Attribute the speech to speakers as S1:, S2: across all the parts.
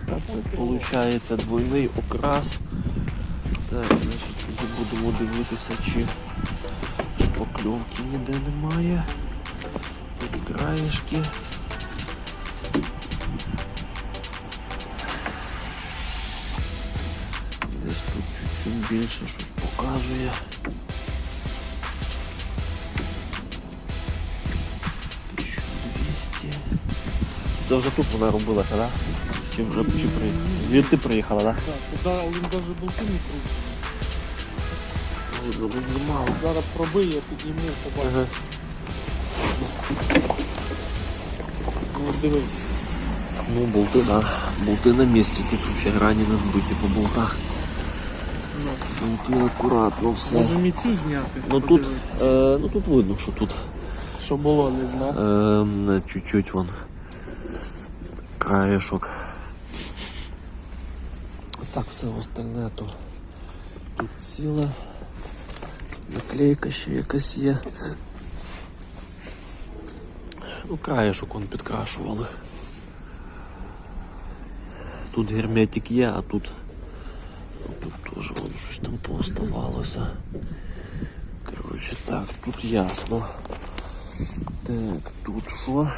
S1: от. Тут 300, це виходить двойний окрас. Так, значить, будемо дивитися, чи шпакльовки ніде немає. Тут краєшки. Десь тут чуть-чуть більше щось показує. 1200. Це вже тут вона робилася, так? Да? Чи чи при... Звідти приїхала, так?
S2: Так, туди він навіть болти не.
S1: Да? Знімали.
S2: Зараз пробиє, підніму, побачу.
S1: Ага.
S2: Ну, от дивись.
S1: Ну, болти, так. Да. Болти на місці, тут взагалі грані не збиті по болтах.
S2: Ну,
S1: Болти акуратно все.
S2: Можемо і цю зняти.
S1: Ну тут, е, ну тут видно, що тут
S2: Що було, не знав.
S1: е, чуть-чуть вон краєшок. Все остальне то тут ціле. Наклейка ще якась є. Ну, краєшок вон підкрашували. Тут герметик є, а тут, тут теж вон щось там пооставалося. Коротше, так, тут ясно. Так, тут що?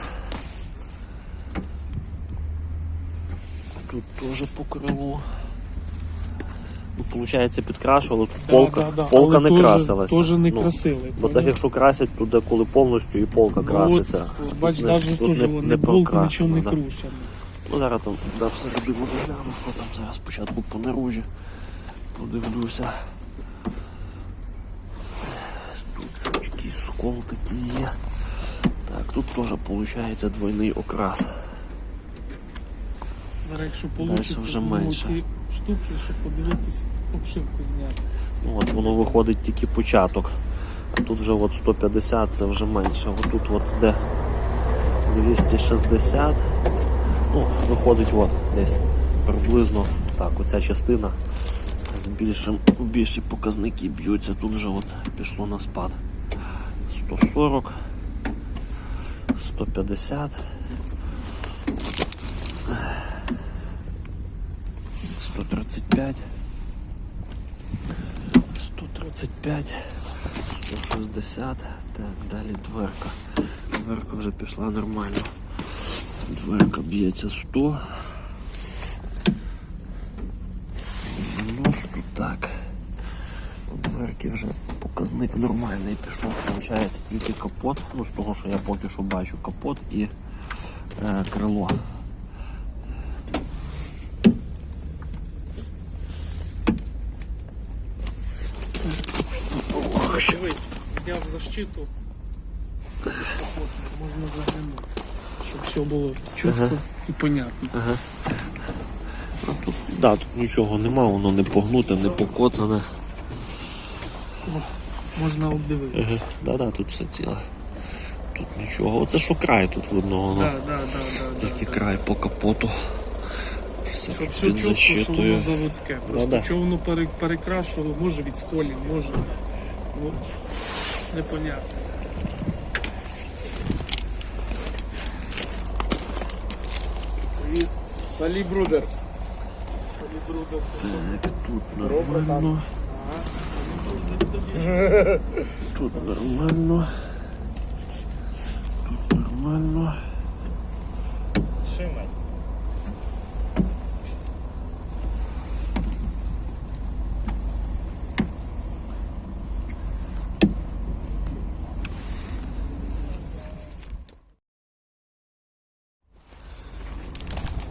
S1: Тут теж по крилу. Получається, підкрашували, тут полка,
S2: Да, да, да.
S1: полка
S2: Але
S1: не красилася.
S2: Теж не
S1: Ну,
S2: красили.
S1: Бо так якщо красять, туди коли повністю і полка
S2: Ну,
S1: краситься.
S2: от, бач, навіть теж
S1: не-
S2: вони
S1: не
S2: болт нічого не
S1: да. Ну зараз там да, все будемо загляну, що там зараз спочатку по наружі. Подивлюся. Тут якийсь скол такий є. Так, тут теж виходить двойний окрас.
S2: Зараз, якщо вийде,
S1: вже менше.
S2: Штуки, щоб подивитись, обшивку зняти.
S1: Ну, от воно виходить тільки початок. А тут вже от 150 це вже менше. Отут от де 260. Ну, виходить от десь приблизно так, оця частина з більшим, більші показники б'ються. Тут вже от пішло на спад. 140, 150. 135. 135, 160, так, далі дверка. Дверка вже пішла нормально. Дверка б'ється 100. 90, так. У дверки вже показник нормальний пішов. Получається тільки капот. Ну, з того, що я поки що бачу, капот і е, крило.
S2: Дивись, зняв защиту. Можна заглянути, щоб все було чітко
S1: Ага.
S2: і понятно.
S1: А тут, да, тут нічого нема, воно не погнуте, не покоцане.
S2: Можна обдивитися.
S1: Да, да, тут все ціле. Тут нічого. Оце що край тут видно, воно.
S2: Так, так, так,
S1: Тільки
S2: так.
S1: край по капоту. Все
S2: Щоб все чітко, що воно заводське. Просто
S1: Да-да.
S2: що воно пере- перекрашувало, може від сколів, може. Непонятно.
S3: Привіт. Салі Брудер.
S2: Салі брудер.
S1: Так, тут нормально. Тут нормально. Тут нормально.
S2: Шимай.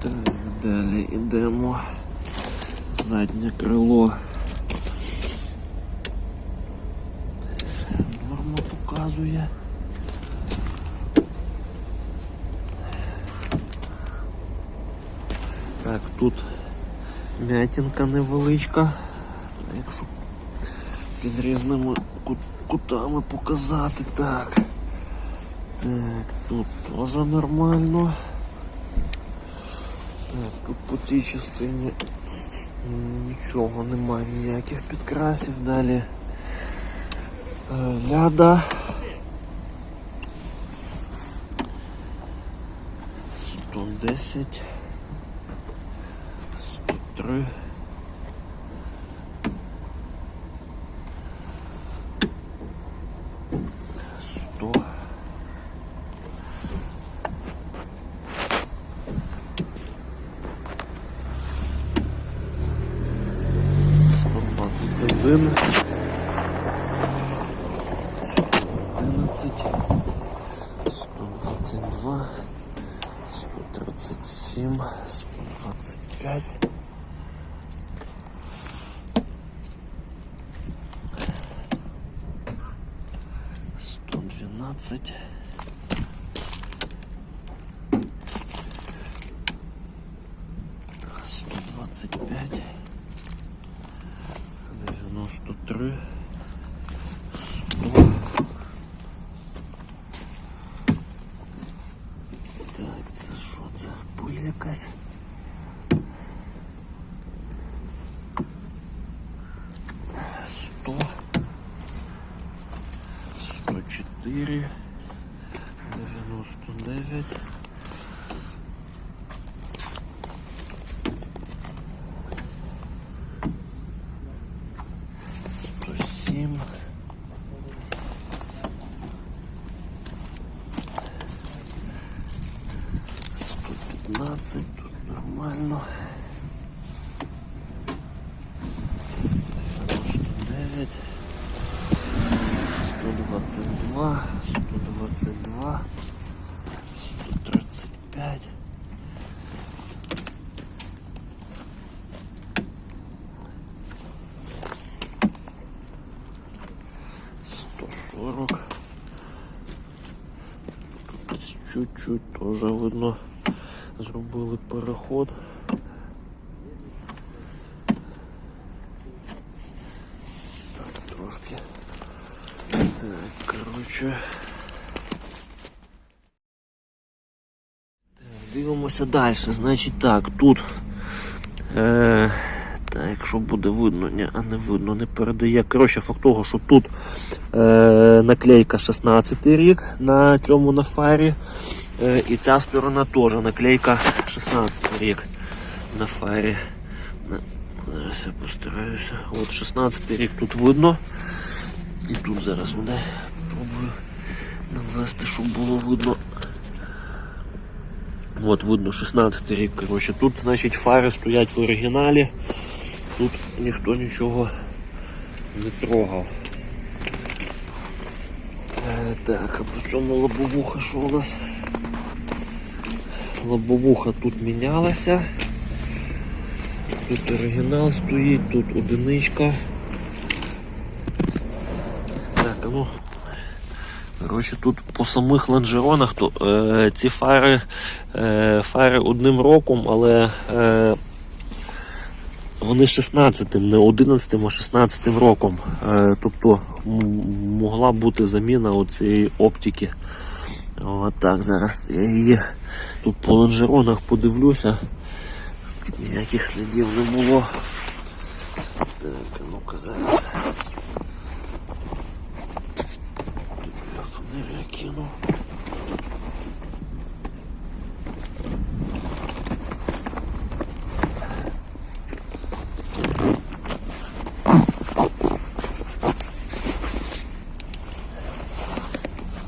S1: Так, далі йдемо. Заднє Норма показує. Так, тут м'ятінка невеличка. Якщо під різними кутами показати. Так. Так, тут теж нормально. Так, тут по цій частині нічого немає, ніяких підкрасів. Далі е, ляда. 110, 103. Сто. година. 11, 122, 137, 125. Сто двенадцать. 99 чуть-чуть теж видно. Зробили переход. Так, трошки. Так, коротше. Дивимося далі. Значить так, тут. Е, так, якщо буде видно, ні, а не видно, не передає. Коротше, факт того, що тут е, наклейка 16 рік на цьому на фарі. І ця сторона теж наклейка 16 рік на фарі. Зараз я постараюся. От 16 рік тут видно. І тут зараз буде. Пробую навести, щоб було видно. От видно 16 рік. Коротше, тут, значить, фари стоять в оригіналі. Тут ніхто нічого не трогав. Е, Так, а по цьому лобовуха що у нас? Лобовуха тут мінялася. Тут оригінал стоїть, тут одиничка. Так, ну. Коротше, тут по самих лонжеронах то, е, ці фари, е, фари одним роком, але е, вони 16-м, не 11-м, а 16-м роком. Е, тобто могла бути заміна оцієї оптики. От так, зараз я її тут по лонжеронах подивлюся. Ніяких слідів не було. Так, ну-ка зараз. Я фонаря кину.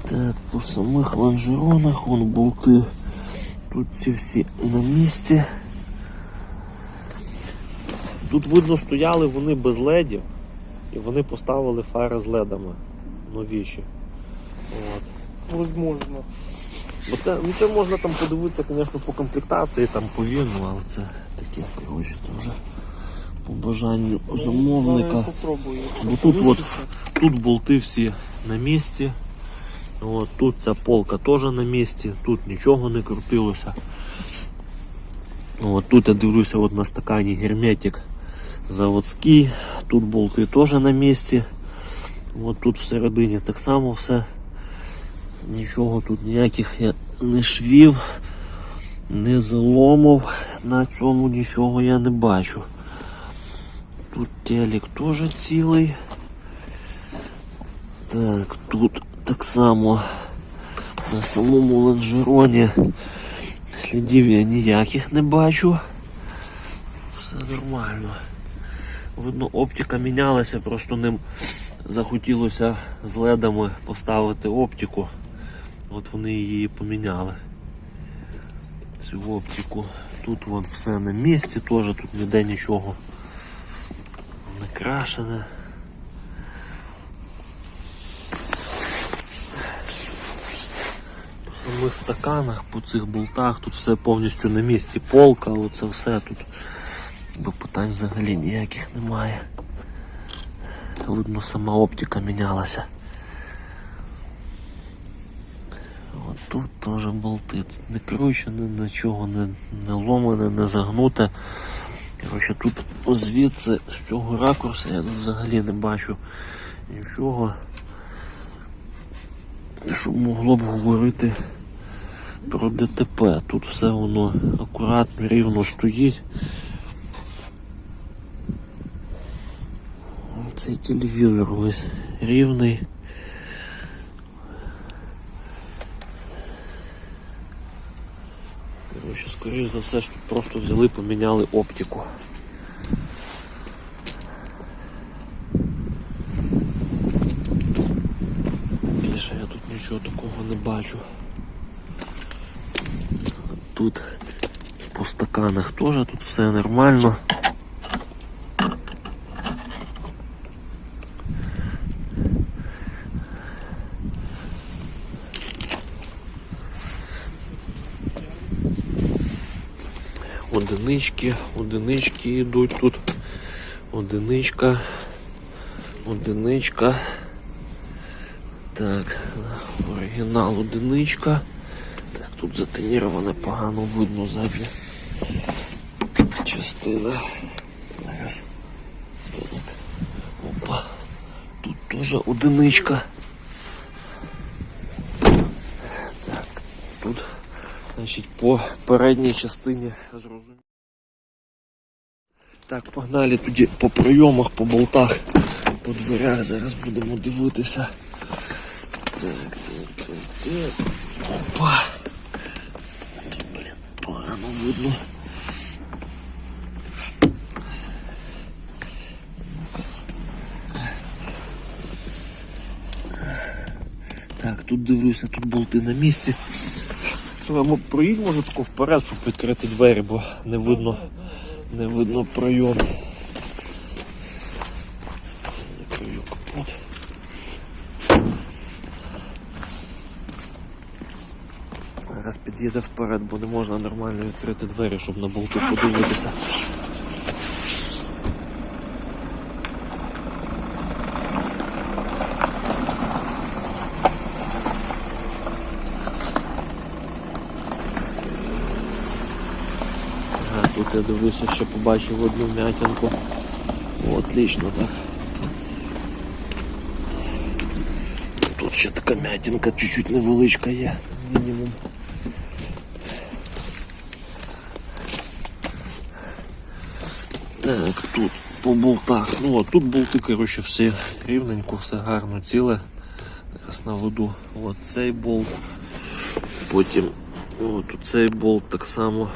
S1: Так, по самих лонжеронах, вон болти. Тут ці всі на місці. Тут видно стояли вони без ледів, і вони поставили фари з ледами новіші. От.
S2: Возможно.
S1: Бо це, ну це можна там подивитися, звісно, по комплектації, там по віну, але це таке, коротше, це вже по бажанню замовника.
S2: Попробую. якщо
S1: Бо тут от, тут болти всі на місці. От, тут ця полка теж на місці, тут нічого не крутилося. От, тут я дивлюся от на стакані герметик заводський, тут болти теж на місці. От тут всередині так само все. Нічого тут ніяких я не швів, не заломов, на цьому нічого я не бачу. Тут телек теж цілий. Так, тут так само на самому лонжероні Слідів я ніяких не бачу. Все нормально. Видно, оптика мінялася, просто ним захотілося з ледами поставити оптику. От вони її поміняли. Цю оптику. Тут вон все на місці, теж тут ніде нічого не крашене. Самих стаканах, по цих болтах, тут все повністю на місці. Полка, оце все тут. Бо питань взагалі ніяких немає. Видно, сама оптика мінялася. От тут теж болти. Тут не кручене, нічого не, не ломане, не загнуте. Коротше, тут звідси з цього ракурсу я тут взагалі не бачу нічого, що могло б говорити про ДТП. Тут все воно акуратно, рівно стоїть. Цей телевізор весь рівний. Коротше, скоріш за все, що просто взяли, поміняли оптику. Більше я тут нічого такого не бачу. Тут по стаканах теж тут все нормально. Одинички, одинички йдуть тут. Одиничка. Одиничка. Так, оригінал одиничка. Тут затоніроване погано видно задня частина. Зараз. Так. Опа. Тут теж одиничка. Так, тут, значить, по передній частині зрозуміло. Так, погнали тоді по прийомах, по болтах, по дверях. Зараз будемо дивитися. Так, так, так, так. Опа. Погано видно. Так, тут дивлюся, тут болти на місці. Треба проїдь, може тако вперед, щоб відкрити двері, бо не видно, не видно пройом. Закрию капот. Під'їде вперед, бо не можна нормально відкрити двері, щоб на болти подивитися. Ага, тут я дивлюся, ще побачив одну м'ятинку. О, отлично так. Тут ще така м'ятинка, чуть-чуть невеличка є, Так, тут по болтах. Ну от тут болти, коротше, всі рівненько, все гарно, ціле. Зараз наведу от цей болт. Потім от цей болт так само.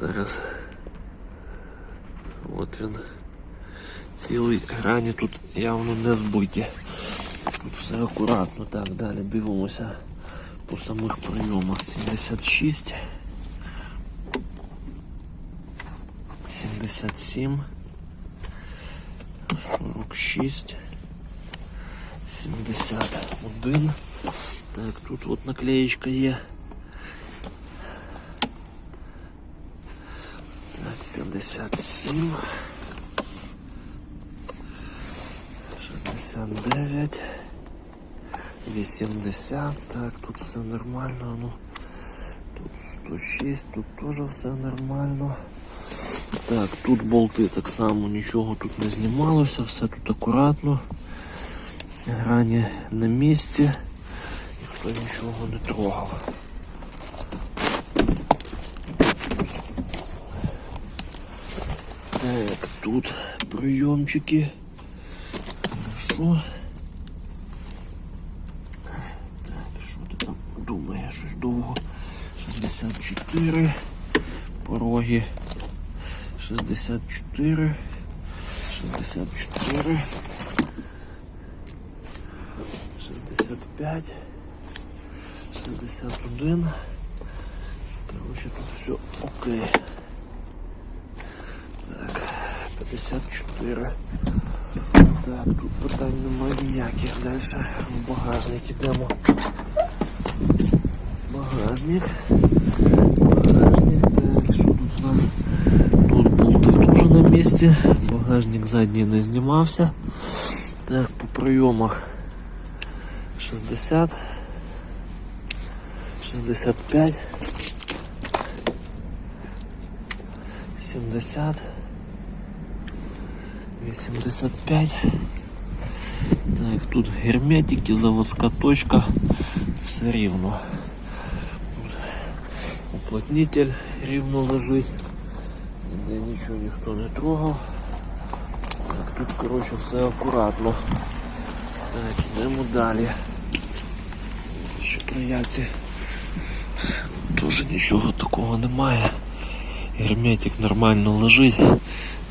S1: Зараз. От він. Цілий грані тут явно не збиті. Тут все акуратно. Так, далі дивимося по самих прийомах. 76. 77. 46. 71. Так, тут от наклеєчка є. Так, 57. 69. 80. Так, тут все нормально. Ну, тут 106, тут теж все нормально. Так, тут болти так само, нічого тут не знімалося, все тут акуратно. Грані на місці. Ніхто нічого не трогав. Так, тут прийомчики. Хорошо. Так, що ти там думаєш? Щось довго. 64, пороги 64, 64, 65, 61. Короче, тут все окей. Так, 54. Так, тут питань немає ніяких. Далі в багажник ідемо. Багажник. Так, що тут у нас? Тут болти теж на місці. Багажник задній не знімався. Так, по прийомах 60. 65. 70. 85. Так, тут герметики, заводська точка. Все рівно. Уплотнитель рівно лежить. Ніде нічого ніхто не трогав. Так, тут, коротше, все акуратно. Так, йдемо далі. Ще прияці. Теж нічого такого немає. Герметик нормально лежить.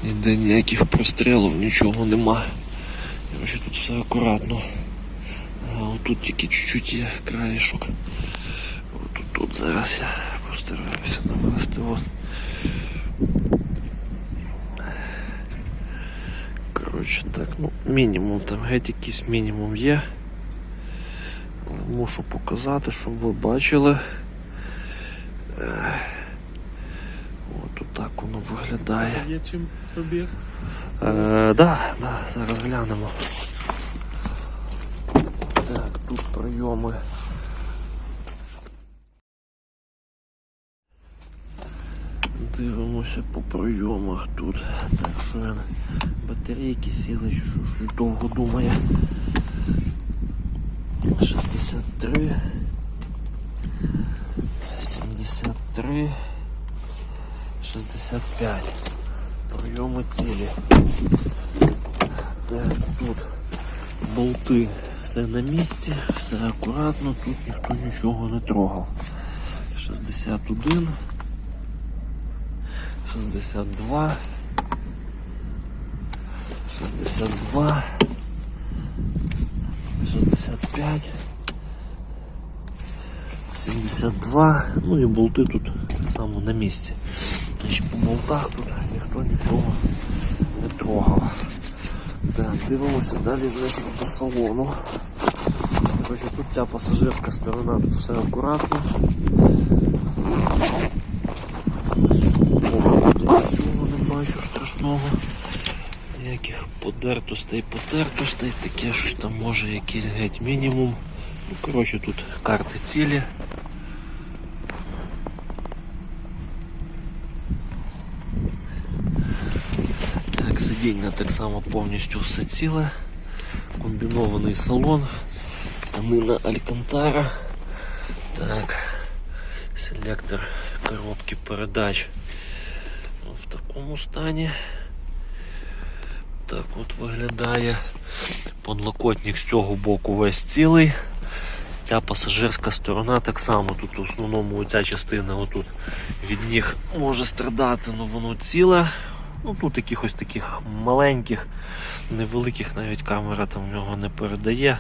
S1: Ніде ніяких прострілів, нічого нема. Короче, тут все акуратно. А отут тільки чуть-чуть є краєшок. Отут тут зараз я постараюся навести. От. Коротше так, ну мінімум там геть якийсь мінімум є. Але мушу показати, щоб ви бачили. От так воно виглядає.
S2: Є чим пробіг.
S1: Е, да, да, зараз глянемо. Так, тут прийоми. Дивимося по прийомах тут. Так, що я батарейки сіли, що щось довго думає. 63. 73. 65. Прийоми цілі. Так, тут болти все на місці, все акуратно, тут ніхто нічого не трогав. 61, 62, 62, 65, 72, ну і болти тут так само на місці. Значить, по болтах тут ніхто нічого не трогав. Так, дивимося далі, значить, по салону. Тут ця пасажирська сторона, тут все акуратно. Нічого не бачу страшного. Ніяких подертостей, потертостей, таке щось там може якийсь геть мінімум. Ну, коротше, тут карти цілі. Так, сидіння так само повністю все ціле. Комбінований салон. Тканина Алькантара. Так. Селектор коробки передач в такому стані. Так от виглядає. Подлокотник з цього боку весь цілий. Ця пасажирська сторона так само. Тут в основному ця частина отут від ніг може страдати, але воно ціле. Ну тут якихось таких маленьких, невеликих навіть камера там в нього не передає.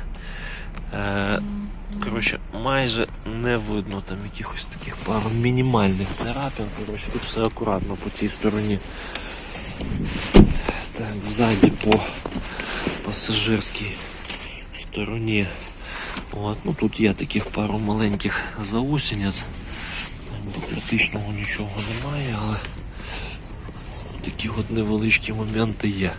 S1: Е, коротше, майже не видно там якихось таких пару мінімальних царапин. Коротше, тут все акуратно по цій стороні. Ззаді по пасажирській стороні. От, ну Тут є таких пару маленьких заусениць. Бо критичного нічого немає, але такі от невеличкі моменти є.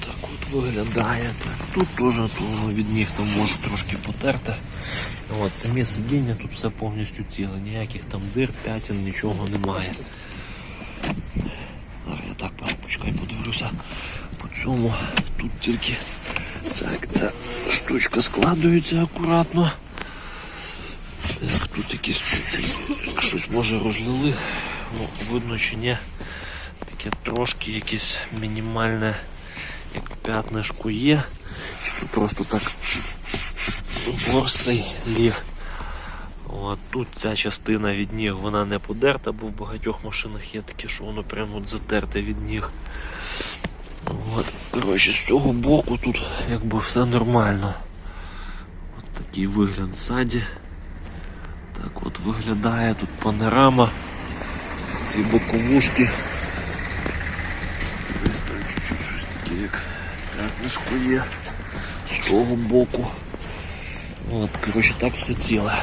S1: Так от виглядає. Тут теж від них там може трошки потерти. От, самі сидіння тут все повністю ціле, ніяких там дир, п'ятин, нічого немає. Я так почекай, подивлюся по цьому. Тут тільки так, ця штучка складується акуратно. Так, тут якісь чуть-чуть щось може розлили. Ну, видно чи ні. Таке трошки якесь мінімальне, як п'ятнишко є. Тут просто так ворсий ліг. Тут ця частина від ніг вона не подерта, бо в багатьох машинах є таке, що воно прямо от затерте від ніг. От, коротше, з цього боку тут якби все нормально. От такий вигляд ззаді. Так от виглядає тут панорама. Ці боковушки. Десь там чуть-чуть щось таке, як п'ятнишко є з того боку. От, коротше, так все ціле.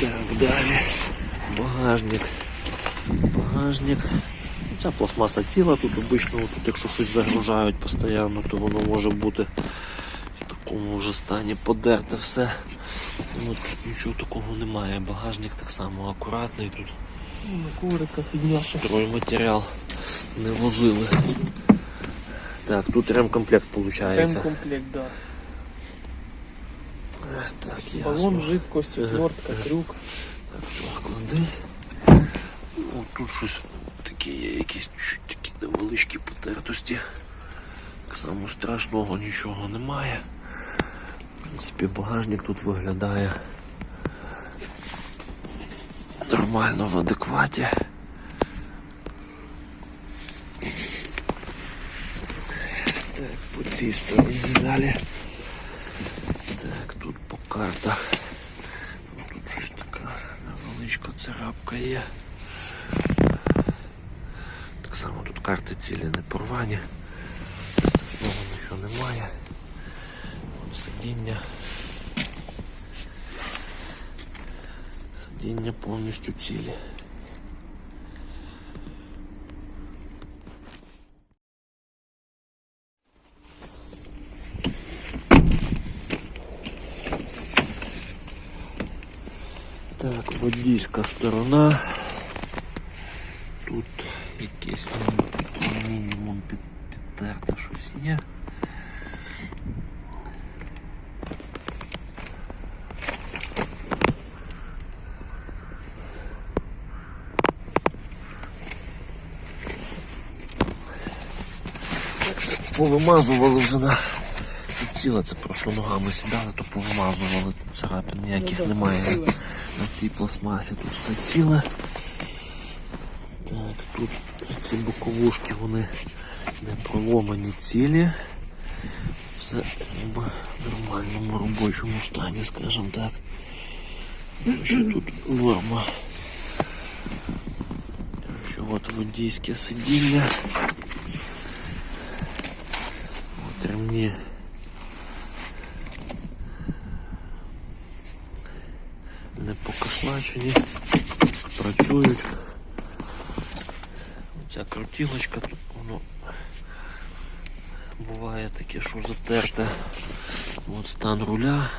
S1: Так, далі. Багажник. Багажник. Ну, Ця пластмаса ціла, тут обично, тут якщо щось загружають постійно, то воно може бути в такому вже стані подерте все. Ну, тут нічого такого немає. Багажник так само акуратний, тут
S2: Ну, коврика підняти.
S1: стройматеріал не возили. Так, тут ремкомплект виходить.
S2: Ремкомплект, да.
S1: Так, ясно.
S2: Балон, жидкость, отвертка, крюк.
S1: Так, все, клади. О, тут щось таке є, якісь чуть такі невеличкі потертості. Так само страшного нічого немає. В принципі, багажник тут виглядає нормально в адекваті. Так, по цій стороні далі. Ну, Тут щось така невеличка царапка є. Так само тут карти цілі не порвані. Страшного нічого немає. От сидіння. Сидіння повністю цілі. Так, водійська сторона. Тут якийсь ну, мінімум під, підтерте щось є. Повимазували вже на ціле, це просто ногами сідали, то повимазували, царапин ніяких немає на цій пластмасі, тут все ціле. Так, тут ці боковушки вони не проломані цілі. Все в нормальному робочому стані, скажімо так. Що тут норма. Що от водійське сидіння. От ремні. Не покошлачені, працюють. Ця крутілочка тут воно буває таке, що затерте. От стан руля.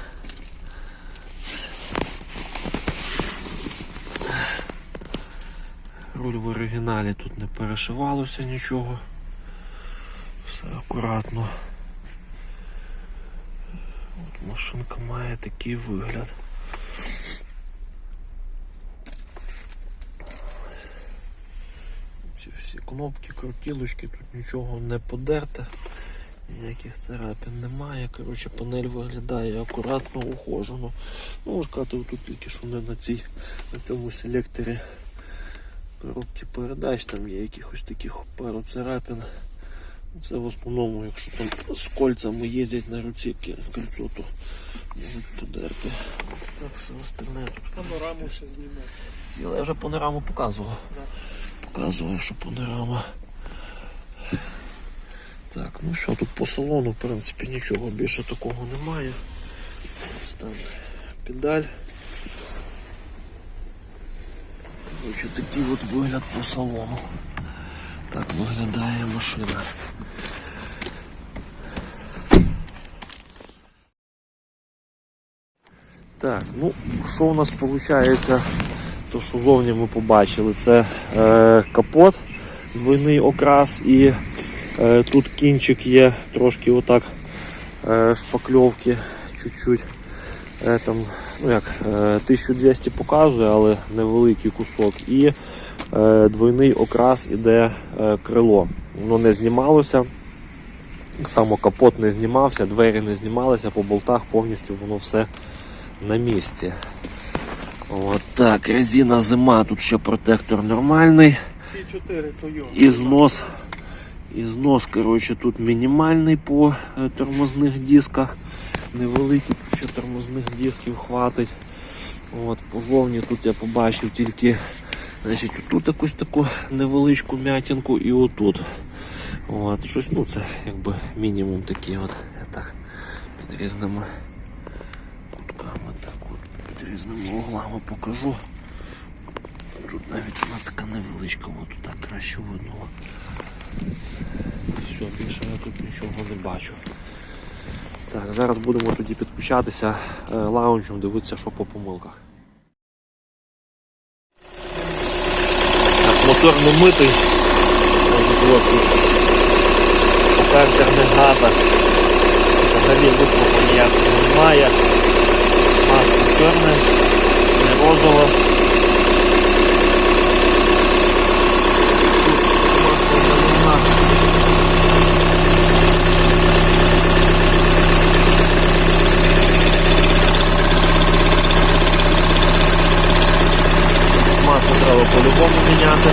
S1: Руль в оригіналі тут не перешивалося нічого. Все акуратно. От машинка має такий вигляд. Ці всі кнопки, крутілочки, тут нічого не подерте, ніяких царапин немає. Коротше, панель виглядає акуратно, ухожено. Ну, сказати, тут тільки що не на цій, на цьому селекторі коробки передач, там є якихось таких пару царапин. Це в основному, якщо там з кольцями їздять на руці кольцо, то можуть подерти. Так, все остальне
S2: Панораму ще знімати.
S1: Ціле я вже панораму показував. Показував, що панорама. Так, ну що, тут по салону, в принципі, нічого більше такого немає. Ось там педаль. Коротше, такий от вигляд по салону. Так виглядає машина. Так, ну що у нас виходить? То, що зовні ми побачили, це е, капот, двойний окрас і е, тут кінчик є трошки отак е, шпакльовки чуть-чуть. Е, там, ну як, е, 1200 показує, але невеликий кусок. І е, двойний окрас іде е, крило. Воно не знімалося. Само капот не знімався, двері не знімалися, по болтах повністю воно все на місці. От так, резина зима, тут ще протектор нормальний.
S2: Всі чотири
S1: І знос, і знос, коротше, тут мінімальний по е, тормозних дисках. Невеликий, тут ще тормозних дисків хватить. От, позовні тут я побачив тільки значить, тут якусь таку невеличку м'ятінку і отут. От, щось, ну це якби мінімум такий от. Я так під різними кутками, так от, під різними углами покажу. Тут навіть вона така невеличка, от так краще видно. Все, більше я тут нічого не бачу. Так, зараз будемо тоді підключатися е, лаунчем, дивитися, що по помилках. Так, мотор не митий. Ось от тут по картерних. Взагалі вихлопу ніякого немає масло чорне, не розове. Масло треба по-любому міняти.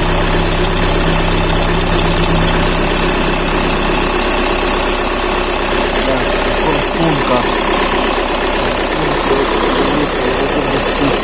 S1: Так, Форсунка. Thank you.